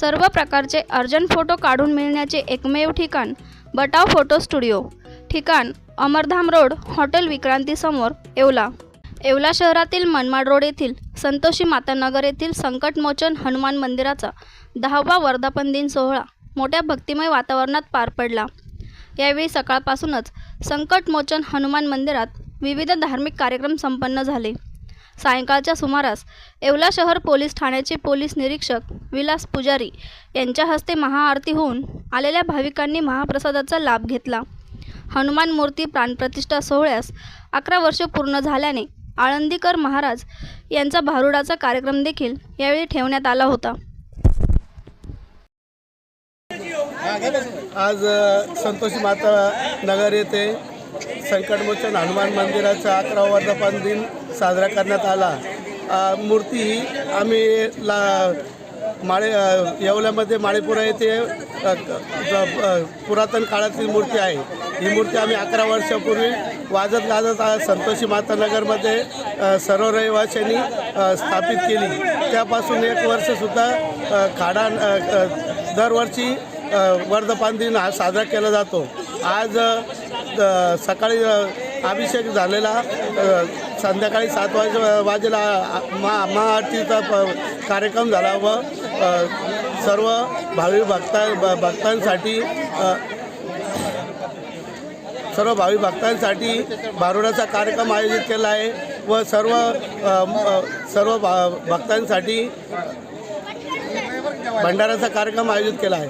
सर्व प्रकारचे urgent photo काढून मिळण्याचे एकमेव ठिकाण बटाव फोटो स्टुडिओ. ठिकाण अमरधाम रोड हॉटेल विक्रांतीसमोर येवला. येवला शहरातील मनमाड रोड येथील संतोषी मातानगर येथील संकटमोचन हनुमान मंदिराचा दहावा वर्धापन दिन सोहळा मोठ्या भक्तिमय वातावरणात पार पडला. यावेळी सकाळपासूनच संकटमोचन हनुमान मंदिरात विविध धार्मिक कार्यक्रम संपन्न झाले. सायंकाळच्या सुमारास येवला शहर पोलीस ठाण्याचे पोलीस निरीक्षक विलास पुजारी यांच्या हस्ते महाआरती होऊन आलेल्या भाविकांनी महाप्रसादाचा लाभ घेतला. हनुमान मूर्ती प्राणप्रतिष्ठा सोहळ्यास अकरा वर्ष पूर्ण झाल्याने आळंदीकर महाराज यांचा भारुडाचा कार्यक्रम देखील यावेळी ठेवण्यात आला होता. आज संतोषी माता नगर येथे संकटमोचन हनुमान मंदिराचा अकरा वर्धापन दिन साजरा करण्यात आला. मूर्ती ही आम्ही ला माळे येवल्यामध्ये माळेपुरा येथे पुरातन काळातील मूर्ती आहे. ही मूर्ती आम्ही अकरा वर्षापूर्वी वाजत गाजत आ- संतोषी मातानगरमध्ये सर्व रहिवाशांनी स्थापित केली. त्यापासून एक वर्षसुद्धा खाडा दरवर्षी वर्धपान दिन हा साजरा केला जातो. आज सकाळी अभिषेक झालेला संध्याकाळी सात वाज वाजेला मा महाआरतीचा प- कार्यक्रम झाला व सर्व भावी भक्ता भ- भक्तांसाठी सर्व भावी भक्तांसाठी भारुडाचा कार्यक्रम आयोजित केला आहे व सर्व सर्व भा- भक्तांसाठी भंडाराचा कार्यक्रम आयोजित केला आहे.